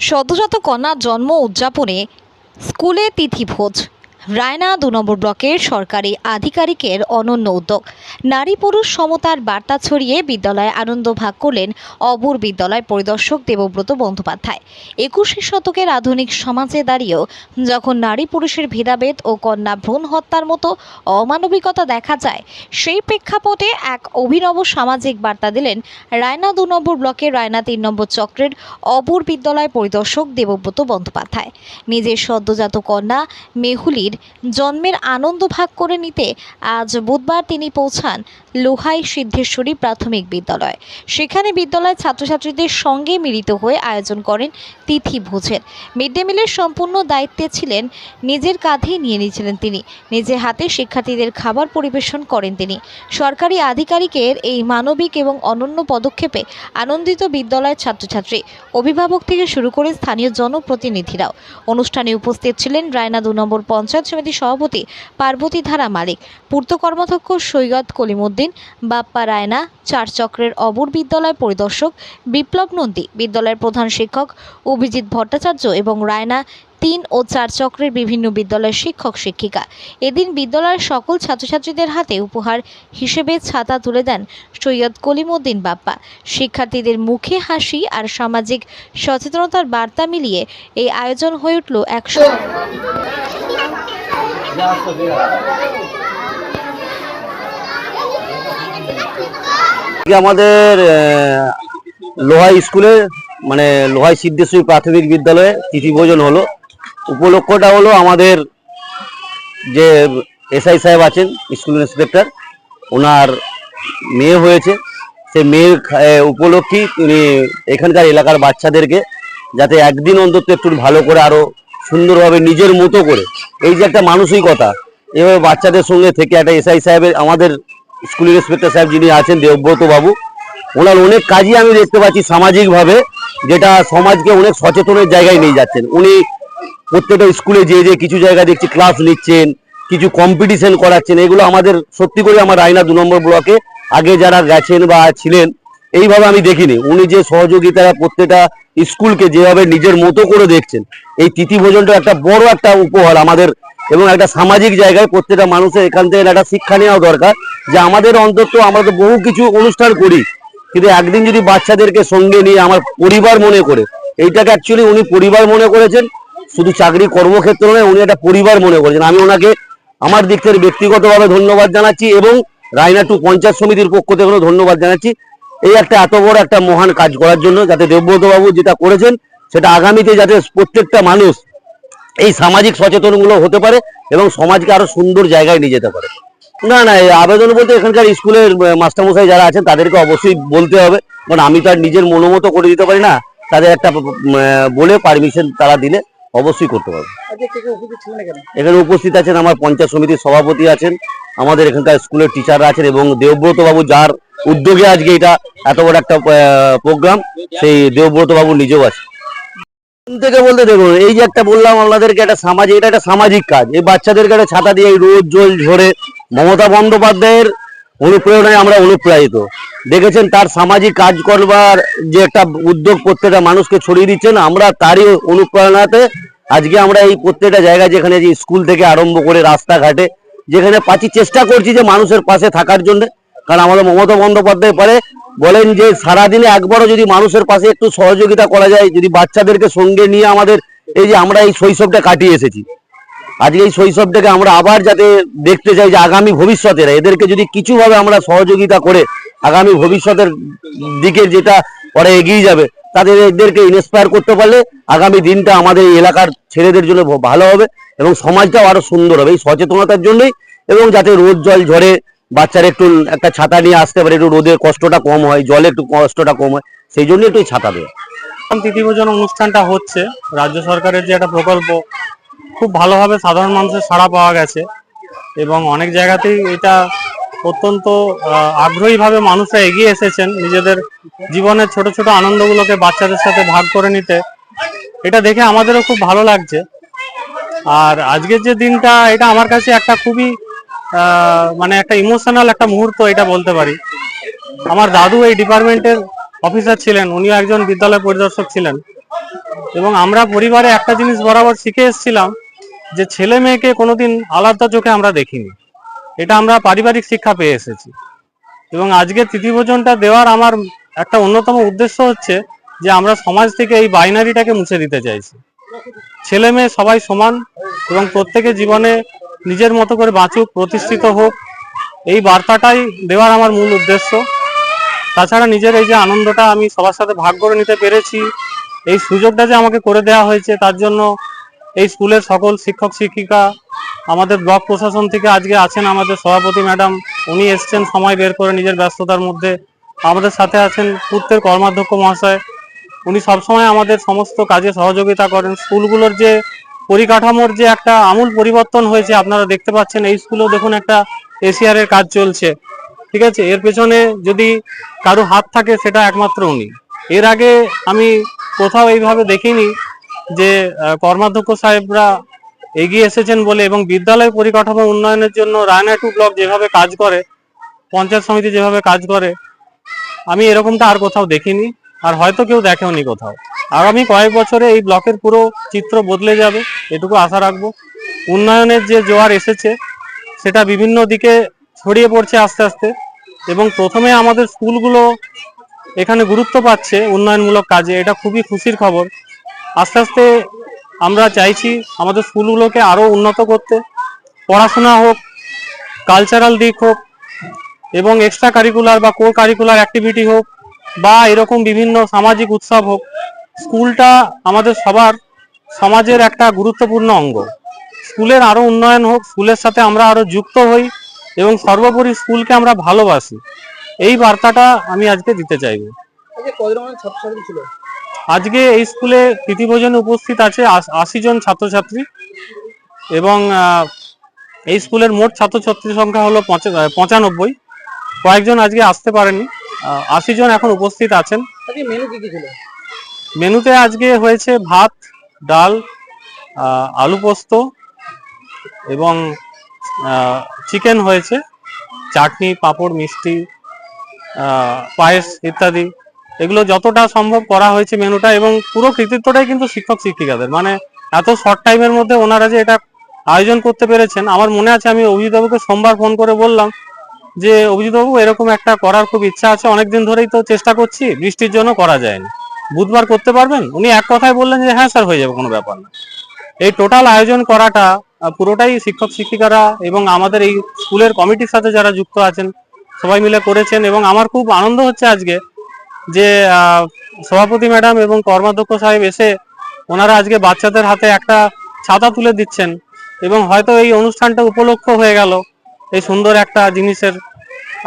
সদ্যজাত কন্যা জন্ম উদযাপনে স্কুলে তিথিভোজ রায়না দু নম্বর ব্লকের সরকারি আধিকারিকের অনন্য উদ্যোগ। নারী পুরুষ সমতার বার্তা ছড়িয়ে বিদ্যালয়ে আনন্দ ভাগ করলেন অবুর বিদ্যালয় পরিদর্শক দেবব্রত বন্দ্যোপাধ্যায়। একুশে শতকের আধুনিক সমাজে দাঁড়িয়েও যখন নারী পুরুষের ভেদাভেদ ও কন্যা ভ্রূণ হত্যার মতো অমানবিকতা দেখা যায়, সেই প্রেক্ষাপটে এক অভিনব সামাজিক বার্তা দিলেন রায়না দু নম্বর ব্লকের রায়না তিন নম্বর চক্রের অবুর বিদ্যালয় পরিদর্শক দেবব্রত বন্দ্যোপাধ্যায়। নিজের সদ্যজাত কন্যা মেহুলির জন্মের আনন্দ ভাগ করে নিতে আজ বুধবার তিনি পৌঁছান লোহাই সিদ্ধেশ্বরী প্রাথমিক বিদ্যালয়। সেখানে বিদ্যালয়ের ছাত্রছাত্রীদের সঙ্গে মিলিত হয়ে আয়োজন করেন তিথি ভোজের। মিড ডে মিলের সম্পূর্ণ দায়িত্বে ছিলেন, নিজের কাঁধেই নিয়ে নিয়েছিলেন তিনি। নিজে হাতে শিক্ষার্থীদের খাবার পরিবেশন করেন তিনি। সরকারি আধিকারিকের এই মানবিক এবং অনন্য পদক্ষেপে আনন্দিত বিদ্যালয়ের ছাত্রছাত্রী, অভিভাবক থেকে শুরু করে স্থানীয় জনপ্রতিনিধিরাও। অনুষ্ঠানে উপস্থিত ছিলেন রায়না দু নম্বর পঞ্চায়েত সমিতির সভাপতি পার্বতী ধারা মালিক, পূর্ত কর্মাধ্যক্ষ সৈয়দ কলিমুদ্দিন, বাপ্পা রায়না, চার চক্রের অবর বিদ্যালয় পরিদর্শক বিপ্লব নন্দী, বিদ্যালয়ের প্রধান শিক্ষক অভিজিৎ ভট্টাচার্য এবং রায়না তিন ও চার চক্রের বিভিন্ন বিদ্যালয়ের শিক্ষক শিক্ষিকা। এদিন বিদ্যালয়ের সকল ছাত্রছাত্রীদের হাতে উপহার হিসেবে ছাতা তুলে দেন সৈয়দ কলিমুদ্দিন বাপ্পা। শিক্ষার্থীদের মুখে হাসি আর সামাজিক সচেতনতার বার্তা মিলিয়ে এই আয়োজন হয়ে উঠল একশো আমাদের লোহাই স্কুলে মানে লোহাই সিদ্ধেশ্বরী প্রাথমিক বিদ্যালয়ে তিথি ভোজন হলো। উপলক্ষটা হলো আমাদের যে এসআই সাহেব আছেন স্কুল ইন্সপেক্টর, ওনার মেয়ে হয়েছে। সে মেয়ের উপলক্ষেই তিনি এখানকার এলাকার বাচ্চাদেরকে যাতে একদিন অন্তত একটু ভালো করে আরও সুন্দরভাবে নিজের মতো করে। এই যে একটা মানসিকতা, এভাবে বাচ্চাদের সঙ্গে থেকে একটা এসআই সাহেবের, আমাদের স্কুল ইন্সপেক্টর সাহেব যিনি আছেন, দেবব্রত বাবু, ওনার অনেক কাজই আমি দেখতে পাচ্ছি সামাজিকভাবে, যেটা সমাজকে অনেক সচেতনের জায়গায় নিয়ে যাচ্ছেন। উনি প্রত্যেকটা স্কুলে যে যে কিছু জায়গা দেখছি, ক্লাস নিচ্ছেন, কিছু কম্পিটিশন করাচ্ছেন, এগুলো আমাদের, সত্যি করে আমার রায়না দু নম্বর ব্লকে, আগে যারা গেছেন বা ছিলেন এইভাবে আমি দেখিনি। উনি যে সহযোগিতা প্রত্যেকটা স্কুলকে যেভাবে নিজের মতো করে দেখছেন, এই তিথি ভোজনটা একটা বড় একটা উপহার আমাদের এবং একটা সামাজিক জায়গায় প্রত্যেকটা মানুষের এখান থেকে একটা শিক্ষা নেওয়া দরকার যে আমাদের অন্তত আমরা তো বহু কিছু অনুষ্ঠান করি, কিন্তু একদিন যদি বাচ্চাদেরকে সঙ্গে নিয়ে আমার পরিবার মনে করে, এইটাকে অ্যাকচুয়ালি উনি পরিবার মনে করেছেন, শুধু চাকরি কর্মক্ষেত্র নয়, উনি একটা পরিবার মনে করেছেন। আমি ওনাকে আমার দিক থেকে ব্যক্তিগতভাবে ধন্যবাদ জানাচ্ছি এবং রায়না টু পঞ্চায়েত সমিতির পক্ষ থেকে ধন্যবাদ জানাচ্ছি। এই একটা এত বড় একটা মহান কাজ করার জন্য যাতে দেবব্রত বাবু যেটা করেছেন, সেটা আগামীতে যাতে প্রত্যেকটা মানুষ এই সামাজিক সচেতনগুলো হতে পারে এবং সমাজকে আরও সুন্দর জায়গায় নিয়ে যেতে পারে। না না আবেদন বলতে এখানকার স্কুলের মাস্টারমশাই যারা আছেন, তাদেরকে অবশ্যই বলতে হবে। কারণ আমি তো আর নিজের মনোমতো করে দিতে পারি না, তাদের একটা বলে পারমিশন তারা দিলে। অবশ্যই করতে পারবে। এখানে? উপস্থিত আছেন আমার পঞ্চায়েত সমিতির সভাপতি আছেন আমাদের এখানকার স্কুলের টিচাররা আছেন এবং দেবব্রত বাবু যার উদ্যোগে আজকে এটা এত বড় একটা প্রোগ্রাম সেই দেবব্রত বাবু নিজেও আছে থেকে বলতে দেখুন এই যে একটা বললাম আপনাদেরকে একটা সামাজিক এটা একটা সামাজিক কাজ। এই বাচ্চাদেরকে একটা ছাতা দিয়ে এই রোদ জল ঝরে মমতা বন্দ্যোপাধ্যায়ের অনুপ্রেরণায় আমরা অনুপ্রাণিত। দেখেছেন তার সামাজিক কাজ করবার যে একটা উদ্যোগ প্রত্যেকটা মানুষকে ছড়িয়ে দিচ্ছেন আমরা তারই অনুপ্রেরণাতে আজকে আমরা এই প্রত্যেকটা জায়গায় যেখানে যে স্কুল থেকে আরম্ভ করে রাস্তাঘাটে, যেখানে পাচ্ছি চেষ্টা করছি যে মানুষের পাশে থাকার জন্য। কারণ আমাদের মমতা বন্দ্যোপাধ্যায় পরে বলেন যে, সারাদিনে একবারও যদি মানুষের পাশে একটু সহযোগিতা করা যায়, যদি বাচ্চাদেরকে সঙ্গে নিয়ে আমাদের এই যে আমরা এই শৈশবটা কাটিয়ে এসেছি। আজকে এই শৈশবটাকে আমরা আবার যাতে দেখতে চাই যে আগামী ভবিষ্যতের, এদেরকে যদি কিছুভাবে আমরা সহযোগিতা করে আগামী ভবিষ্যতের দিকে যেটা ওরা এগিয়ে যাবে, তাদের এদেরকে ইন্সপায়ার করতে পারলে আগামী দিনটা আমাদের এই এলাকার ছেলেদের জন্য ভালো হবে এবং সমাজটাও আরও সুন্দর হবে। এই সচেতনতার জন্যই এবং যাতে রোদ জল ঝরে, বাচ্চারা একটু একটা ছাতা নিয়ে আসতে পারে, একটু রোদের কষ্টটা কম হয়, জলে একটু কষ্টটা কম হয়, সেই জন্য একটু ছাতা দেওয়া তিথিভোজন অনুষ্ঠানটা হচ্ছে, রাজ্য সরকারের যে একটা প্রকল্প খুব ভালোভাবে সাধারণ মানুষের সাড়া পাওয়া গেছে এবং অনেক জায়গাতেই এটা অত্যন্ত আগ্রহীভাবে মানুষরা এগিয়ে এসেছেন নিজেদের জীবনের ছোট ছোট আনন্দগুলোকে বাচ্চাদের সাথে ভাগ করে নিতে। এটা দেখে আমাদেরও খুব ভালো লাগছে। আর আজকের যে দিনটা, এটা আমার কাছে একটা খুবই মানে একটা ইমোশনাল একটা মুহূর্ত এটা বলতে পারি। আমার দাদু এই ডিপার্টমেন্টের অফিসার ছিলেন, উনিও একজন বিদ্যালয় পরিদর্শক ছিলেন। এবং আমরা পরিবারে একটা জিনিস বরাবর শিখে এসেছিলাম যে ছেলে মেয়েকে কোনোদিন আলাদা চোখে আমরা দেখিনি। এটা আমরা পারিবারিক শিক্ষা পেয়ে এসেছি। এবং আজকে তিথিভোজনটা দেওয়ার আমার একটা অন্যতম উদ্দেশ্য হচ্ছে যে আমরা সমাজ থেকে এই বাইনারিটাকে মুছে দিতে চাইছি। ছেলে মেয়ে সবাই সমান এবং প্রত্যেকে জীবনে নিজের মতো করে বাঁচুক, প্রতিষ্ঠিত হোক, এই বার্তাটাই দেওয়ার আমার মূল উদ্দেশ্য। তাছাড়া নিজের এই যে আনন্দটা আমি সবার সাথে ভাগ করে নিতে পেরেছি, এই সুযোগটা যে আমাকে করে দেওয়া হয়েছে, তার জন্য এই স্কুলের সকল শিক্ষক, শিক্ষিকা, আমাদের ব্লক প্রশাসন থেকে আজকে আছেন আমাদের সভাপতি ম্যাডাম। উনি এসছেন, সময় বের করে নিজের ব্যস্ততার মধ্যে আমাদের সাথে আছেন পুত্রের কর্মাধ্যক্ষ মহাশয়। উনি সবসময় আমাদের সমস্ত কাজে সহযোগিতা করেন। স্কুলগুলোর যে পরিকাঠামোর যে একটা আমূল পরিবর্তন হয়েছে, আপনারা দেখতে পাচ্ছেন, এই স্কুলেও দেখুন একটা এসিআর এর কাজ চলছে। ঠিক আছে? এর পেছনে যদি কারও হাত থাকে, সেটা একমাত্র উনি। এর আগে আমি কোথাও এইভাবে দেখিনি। যে কর্মাধ্যক্ষ সাহেবরা এগিয়ে এসেছেন বলে এবং বিদ্যালয় পরিকাঠামো উন্নয়নের জন্য রায়না টু ব্লক যেভাবে কাজ করে, পঞ্চায়েত সমিতি যেভাবে কাজ করে, আমি এরকমটা আর কোথাও দেখিনি আর হয়তো কেউ দেখেওনি কোথাও। আগামী কয়েক বছরে এই ব্লকের পুরো চিত্র বদলে যাবে, এটুকু আশা রাখব। উন্নয়নের যে জোয়ার এসেছে, সেটা বিভিন্ন দিকে ছড়িয়ে পড়ছে আস্তে আস্তে এবং প্রথমে আমাদের স্কুলগুলো এখানে গুরুত্ব পাচ্ছে উন্নয়নমূলক কাজে, এটা খুবই খুশির খবর। আস্তে আস্তে আমরা চাইছি আমাদের স্কুলগুলোকে আরও উন্নত করতে। পড়াশোনা হোক কালচারাল দিক হোক, এবং এক্সট্রা কারিকুলার বা কো কারিকুলার অ্যাক্টিভিটি হোক, বা এরকম বিভিন্ন সামাজিক উৎসব হোক, স্কুলটা আমাদের সবার সমাজের একটা গুরুত্বপূর্ণ অঙ্গ। স্কুলের আরও উন্নয়ন হোক, স্কুলের সাথে আমরা আরও যুক্ত হই, এবং সর্বোপরি স্কুলকে আমরা ভালোবাসি। এই বার্তাটা আমি আজকে দিতে চাইব। ছিল? আজকে এই স্কুলে প্রীতিভোজনে উপস্থিত আছে আশি জন ছাত্রছাত্রী এবং এই স্কুলের মোট ছাত্রছাত্রীর সংখ্যা হলো পঁচা- পঁচানব্বই। কয়েকজন আজকে আসতে পারেনি আশি জন এখন উপস্থিত আছেন। মেনু মেনুতে আজকে হয়েছে ভাত ডাল আলু পোস্ত এবং চিকেন হয়েছে। চাটনি পাঁপড় মিষ্টি পায়েস ইত্যাদি। এগুলো যতটা সম্ভব করা হয়েছে মেনুটা এবং পুরো কৃতিত্বটাই কিন্তু শিক্ষক শিক্ষিকাদের। মানে এত শর্ট টাইমের মধ্যে ওনারা যে এটা আয়োজন করতে পেরেছেন, আমার মনে আছে আমি অভিজিৎবাবুকে সোমবার ফোন করে বললাম যে, অভিজিৎবাবু, এরকম একটা করার খুব ইচ্ছা আছে, অনেকদিন ধরেই তো চেষ্টা করছি, বৃষ্টির জন্য করা যায়নি। বুধবার করতে পারবেন? উনি এক কথায় বললেন যে হ্যাঁ স্যার, হয়ে যাবে, কোনো ব্যাপার না। এই টোটাল আয়োজন করাটা পুরোটাই শিক্ষক শিক্ষিকারা এবং আমাদের এই স্কুলের কমিটির সাথে যারা যুক্ত আছেন, সবাই মিলে করেছেন এবং আমার খুব আনন্দ হচ্ছে আজকে যে সভাপতি ম্যাডাম এবং কর্মাধ্যক্ষ সাহেব এসে ওনারা আজকে বাচ্চাদের হাতে একটা ছাতা তুলে দিচ্ছেন এবং হয়তো এই অনুষ্ঠানটা উপলক্ষ হয়ে গেল এই সুন্দর একটা জিনিসের।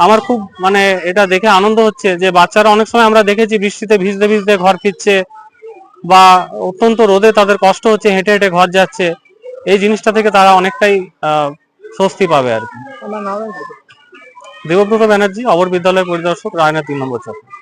আমার খুব মানে এটা দেখে আনন্দ হচ্ছে যে বাচ্চারা অনেক সময় আমরা দেখেছি বৃষ্টিতে ভিজতে ভিজতে ঘর ফিরছে বা অত্যন্ত রোদে তাদের কষ্ট হচ্ছে হেঁটে হেঁটে ঘর যাচ্ছে। এই জিনিসটা থেকে তারা অনেকটাই স্বস্তি পাবে আর কি। দেবব্রত ব্যানার্জি অবর বিদ্যালয় পরিদর্শক রায়না তিন নম্বর চক্র